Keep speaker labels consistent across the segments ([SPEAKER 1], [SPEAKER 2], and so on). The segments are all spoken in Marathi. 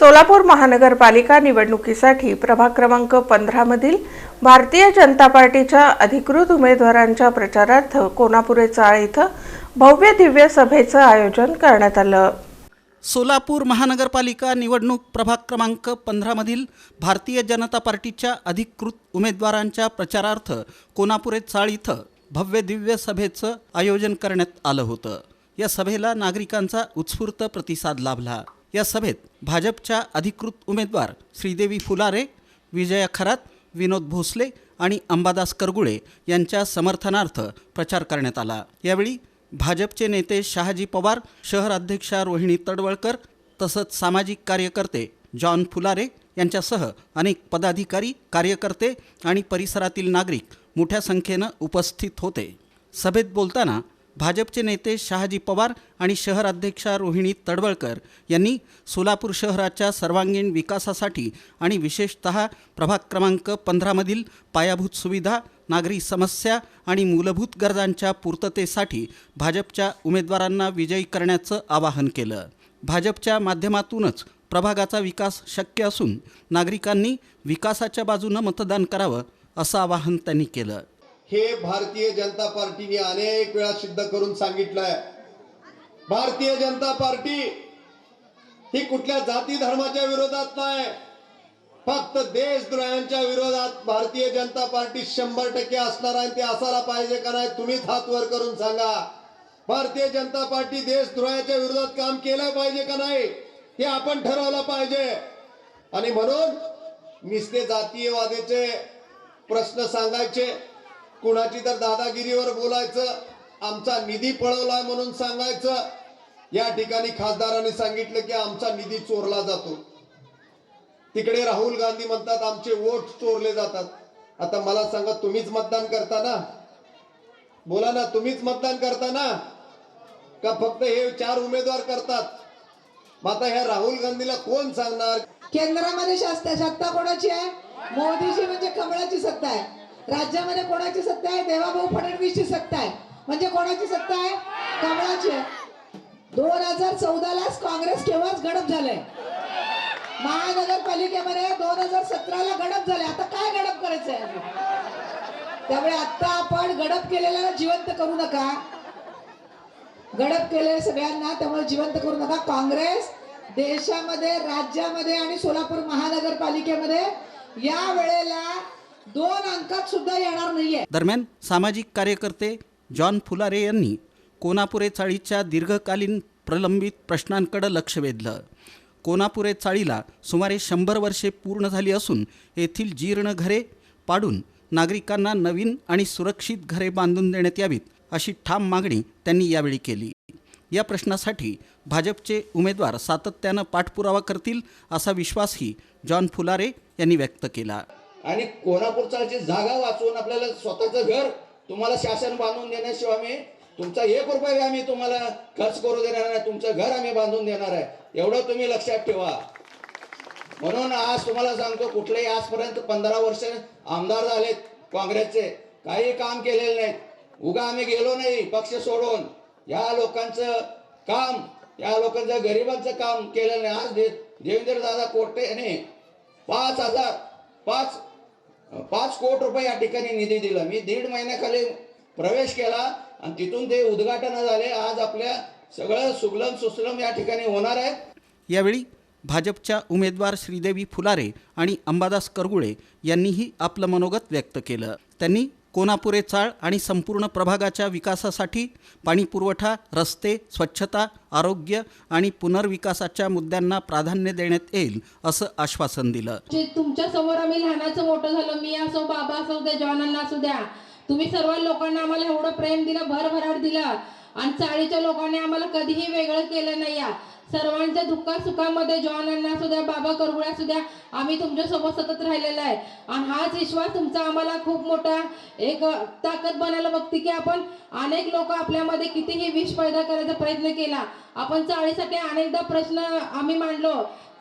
[SPEAKER 1] सोलापूर महानगरपालिका निवडणुकीसाठी प्रभाग क्रमांक पंधरामधील भारतीय जनता पार्टीच्या अधिकृत उमेदवारांच्या प्रचारार्थ कोनापुरे चाळ इथं भव्य दिव्य सभेचं आयोजन करण्यात आलं.
[SPEAKER 2] सोलापूर महानगरपालिका निवडणूक प्रभाग क्रमांक पंधरामधील भारतीय जनता पार्टीच्या अधिकृत उमेदवारांच्या प्रचारार्थ कोनापुरे चाळ इथं भव्य दिव्य सभेचं आयोजन करण्यात आलं होतं. या सभेला नागरिकांचा उत्स्फूर्त प्रतिसाद लाभला. या सभेत भाजपच्या अधिकृत उमेदवार श्रीदेवी फुलारे विजया खरात विनोद भोसले आणि अंबादास करगुळे यांच्या समर्थनार्थ प्रचार करण्यात आला. यावेळी भाजपचे नेते शहाजी पवार शहर अध्यक्षा रोहिणी तडवळकर तसंच सामाजिक कार्यकर्ते जॉन फुलारे यांच्यासह अनेक पदाधिकारी कार्यकर्ते आणि परिसरातील नागरिक मोठ्या संख्येनं उपस्थित होते. सभेत बोलताना भाजपचे नेते शहाजी पवार आणि शहर अध्यक्षा रोहिणी तडवळकर यांनी सोलापूर शहराच्या सर्वांगीण विकासासाठी आणि विशेषत प्रभाग क्रमांक पंधरामधील पायाभूत सुविधा नागरी समस्या आणि मूलभूत गरजांच्या पूर्ततेसाठी भाजपच्या उमेदवारांना विजयी करण्याचं आवाहन केलं. भाजपच्या माध्यमातूनच प्रभागाचा विकास शक्य असून नागरिकांनी विकासाच्या बाजूनं मतदान करावं असं आवाहन त्यांनी केलं.
[SPEAKER 3] हे भारतीय जनता पार्टीने अनेक वेळा सिद्ध करून सांगितलंय. भारतीय जनता पार्टी ही कुठल्या जाती धर्माच्या विरोधात नाही. फक्त देशद्रोह्यांच्या विरोधात भारतीय जनता पार्टी शंभर टक्के असणार आहे ते असायला पाहिजे का नाही तुम्हीच हात वर करून सांगा. भारतीय जनता पार्टी देशद्रोहाच्या विरोधात काम केलं पाहिजे का नाही हे आपण ठरवलं पाहिजे. आणि म्हणून निस्ते जातीयवादीचे प्रश्न सांगायचे कुणाची तर दादागिरीवर बोलायचं आमचा निधी पळवलाय म्हणून सांगायचं. या ठिकाणी खासदारांनी सांगितलं की आमचा निधी चोरला जातो. तिकडे राहुल गांधी म्हणतात आमचे वोट चोरले जातात. आता मला सांगा तुम्हीच मतदान करता ना? बोला ना तुम्हीच मतदान करता ना? का फक्त हे चार उमेदवार करतात? मग आता ह्या राहुल गांधीला कोण सांगणार?
[SPEAKER 4] केंद्रामध्ये सत्ता कोणाची आहे? मोदीची म्हणजे कमळाची सत्ता आहे. राज्यामध्ये कोणाची सत्ता आहे? देवाभाऊ फडणवीसची सत्ता आहे. म्हणजे कोणाची सत्ता आहे? कमळाची दोन हजार चौदालाच काँग्रेस केव्हाच गडप झालंय? महानगरपालिकेमध्ये दोन हजार सतराला गडप झाले आता काय गडप करायचंय? अजून? त्यामुळे आता आपण गडप केलेल्याला जिवंत करू नका. गडप केले सगळ्यांना त्यामुळे जिवंत करू नका. काँग्रेस देशामध्ये राज्यामध्ये आणि सोलापूर महानगरपालिकेमध्ये या वेळेला दोन अंकात सुद्धा येणार नाहीये.
[SPEAKER 2] दरम्यान सामाजिक कार्यकर्ते जॉन फुलारे यांनी कोनापुरे चाळीच्या दीर्घकालीन प्रलंबित प्रश्नांकडे लक्ष वेधलं. कोनापुरे चाळीला सुमारे शंभर वर्षे पूर्ण झाली असून येथील जीर्ण घरे पाडून नागरिकांना नवीन आणि सुरक्षित घरे बांधून देण्यात यावीत अशी ठाम मागणी त्यांनी यावेळी केली. या प्रश्नासाठी भाजपचे उमेदवार सातत्यानं पाठपुरावा करतील असा विश्वासही जॉन फुलारे यांनी व्यक्त केला.
[SPEAKER 5] आणि कोल्हापूरची जागा वाचवून आपल्याला स्वतःचं घर तुम्हाला शासन बांधून देण्याशिवाय आम्ही तुमचा एक रुपया आम्ही तुम्हाला खर्च करू देणार नाही. तुमचं घर आम्ही बांधून देणार आहे. एवढं तुम्ही लक्षात ठेवा. म्हणून आज तुम्हाला सांगतो कुठलेही आजपर्यंत पंधरा वर्ष आमदार झालेत काँग्रेसचे. काही काम केलेले नाहीत. उगा आम्ही गेलो नाही पक्ष सोडून. या लोकांचं काम या लोकांचं गरिबांचं काम केलेलं नाही. आज दे देवेंद्र दादा कोटे यांनी पाच हजार पाच पाच कोट रुपये या ठिकाणी निधी दिला. मी दीड महिन्याखाली प्रवेश केला आणि तिथून ते उद्घाटन झाले. आज आपल्या सगळं सुगलम सुसलम या ठिकाणी होणार आहे.
[SPEAKER 2] यावेळी भाजपच्या उमेदवार श्रीदेवी फुलारे आणि अंबादास करगुळे यांनीही आपलं मनोगत व्यक्त केलं. त्यांनी कोनापुरे चाळ आणि संपूर्ण प्रभागाच्या विकासासाठी पाणीपुरवठा रस्ते स्वच्छता आरोग्य आणि पुनर्विकासाच्या मुद्द्यांना प्राधान्य देण्यात येईल असं आश्वासन दिलं.
[SPEAKER 6] तुमच्यासमोर आम्ही लहानाचं मोठं झालं मी असो बाबा असो द्या जॉनांना असू द्या. तुम्ही सर्व लोकांना आम्हाला एवढं प्रेम दिलं भरभराट दिलं. आणि चाळीच्या लोकांनी आम्हाला कधीही वेगळं केलं नाही. या सर्वांच्या दुःखात सुखामध्ये जॉनांना असू बाबा करगुळ्या सुद्धा आम्ही तुमच्यासोबत सतत राहिलेला आहे. आणि हाच विश्वास तुमचा आम्हाला खूप मोठा एक ताकद बनायला बघते की आपण अनेक लोक आपल्यामध्ये कितीही विष पैदा करायचा प्रयत्न केला आपण चाळीसाठी अनेकदा प्रश्न आम्ही मांडलो.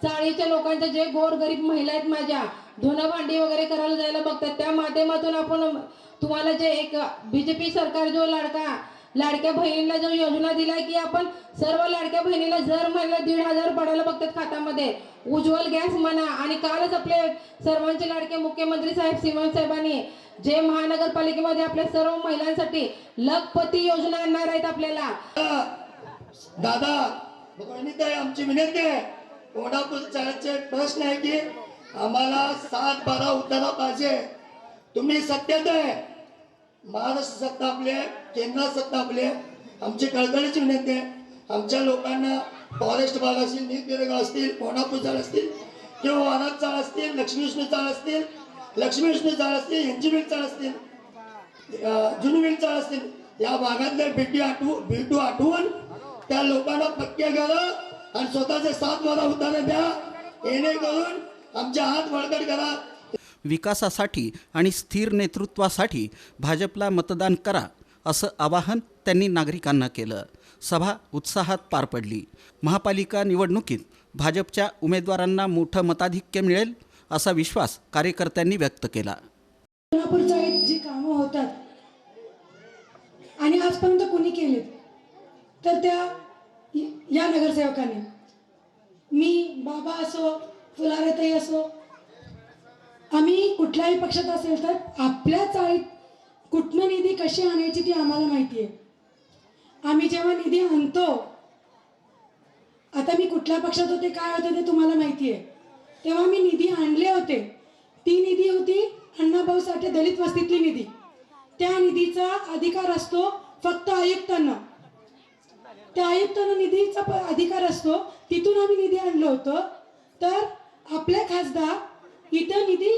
[SPEAKER 6] चाळीच्या लोकांच्या जे गोर गरीब महिला आहेत माझ्या धुणं भांडी वगैरे करायला जायला बघतात. त्या माध्यमातून आपण तुम्हाला जे एक बीजेपी सरकार जो लाडका लाडक्या बहिणीला जो योजना दिलाय की आपण सर्व लाडक्या बहिणीला जर महिला दीड हजार पडायला बघतात खात्यामध्ये उज्ज्वल गॅस म्हणा आणि कालच आपले सर्वांचे लाडके मुख्यमंत्री साहेब सीमन साहेबांनी जे महानगरपालिकेमध्ये आपल्या सर्व महिलांसाठी लखपती योजना आणणार आहेत आपल्याला.
[SPEAKER 7] दादा आमची विनंती आहे. कोल्हापूर चाळीसचे प्रश्न आहे की आम्हाला सात बारा उतारा पाहिजे. तुम्ही सत्तेत आहे. महाराष्ट्र सत्ता आपली आहे केंद्रात सत्ता आपली आहे. आमची कळकळीची विनंती आहे. आमच्या लोकांना फॉरेस्ट भाग असतील नीतनिर्ग असतील कोणापूर चाळ असतील किंवा वानात चाळ असतील लक्ष्मी विष्णू चाळ असतील लक्ष्मी विष्णू चाळ असतील यांची चाळ असतील जुनविल चाळ असतील या भागातल्या भेटी आठवू भेटू आठवून त्या लोकांना पक्के करा आणि स्वतःचे सात वादा उतारे द्या. येणे करून आमच्या हात वळकट करा.
[SPEAKER 2] विकासासाठी आणि स्थिर नेतृत्वासाठी भाजपला मतदान करा असं आवाहन त्यांनी नागरिकांना केलं. सभा उत्साहात पार पडली. महापालिका निवडणुकीत भाजपच्या उमेदवारांना मोठं मताधिक्य मिळेल असा विश्वास कार्यकर्त्यांनी व्यक्त केला.
[SPEAKER 8] जी कामं होतात आणि आजपर्यंत कोणी केले तर त्या या नगरसेवकाने मी बाबा असो फुलारेताई असो आम्ही कुठल्याही पक्षात असेल तर आपल्या चाळीत कुठनं निधी कशी आणायची ती आम्हाला माहिती आहे आम्ही जेव्हा निधी आणतो आता मी कुठल्या पक्षात होते काय होते ते तुम्हाला माहिती आहे तेव्हा मी निधी आणले होते. ती निधी होती अण्णाभाऊ साठे दलित वस्तीतली निधी. त्या निधीचा अधिकार असतो फक्त आयुक्तांना. त्या आयुक्तांना निधीचा अधिकार असतो तिथून आम्ही निधी आणलो होतो. तर आपले खासदार इथं निधी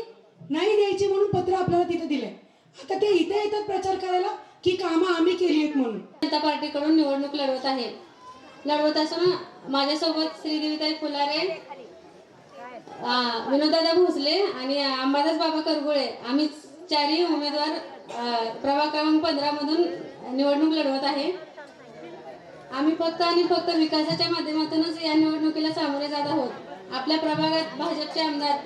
[SPEAKER 8] नाही द्यायची म्हणून पत्र आपल्याला तिथे दिले आता ते इथे येतात प्रचार करायला की कामं आम्ही केली आहेत म्हणून.
[SPEAKER 9] जनता पार्टीकडून निवडणूक लढवत आहे. लढवत असून माझ्यासोबत श्रीदेवीताई फुलारे अं, विनोदादा भोसले आणि अंबादास बाबा करगुळे. आम्ही चारही उमेदवार प्रभाग क्रमांक पंधरा मधून निवडणूक लढवत आहे. आम्ही फक्त आणि फक्त विकासाच्या माध्यमातूनच या निवडणुकीला सामोरे जात आहोत. आपल्या प्रभागात भाजपचे आमदार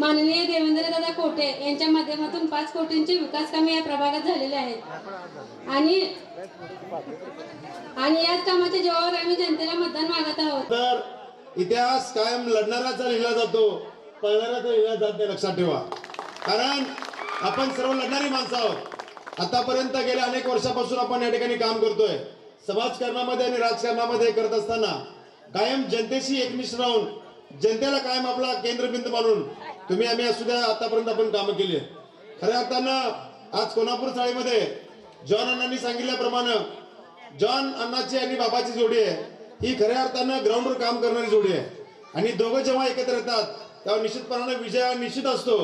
[SPEAKER 9] माननीय देवेंद्रदादा कोटे यांच्या माध्यमातून पाच कोटींची विकास कामे या प्रभागात झालेले आहेत. आणि आणि याच कामाच्या जेव्हा आम्ही जनतेला मतदान मागत आहोत.
[SPEAKER 3] तर इतिहास कायम लढणाऱ्याचा लिहिला जातो पळणाऱ्याचा लिहिला जात नाही लक्षात ठेवा. कारण आपण सर्व लढणारी माणसं आहोत. आतापर्यंत गेल्या अनेक वर्षापासून आपण या ठिकाणी काम करतोय. समाजकारणामध्ये आणि राजकारणामध्ये करत असताना कायम जनतेशी एकनिष्ठ राहून जनतेला कायम आपला केंद्रबिंदू मानून तुम्ही आम्ही असू द्या आतापर्यंत आपण कामं केली खऱ्या अर्थानं आज कोल्हापूर चाळीमध्ये जॉन अण्णांनी सांगितल्याप्रमाणे जॉन अण्णाची आणि बाबाची जोडी आहे. ही खऱ्या अर्थानं ग्राउंडवर काम करणारी जोडी आहे. आणि दोघं जेव्हा एकत्र येतात तेव्हा निश्चितपणाने विजय हा निश्चित असतो.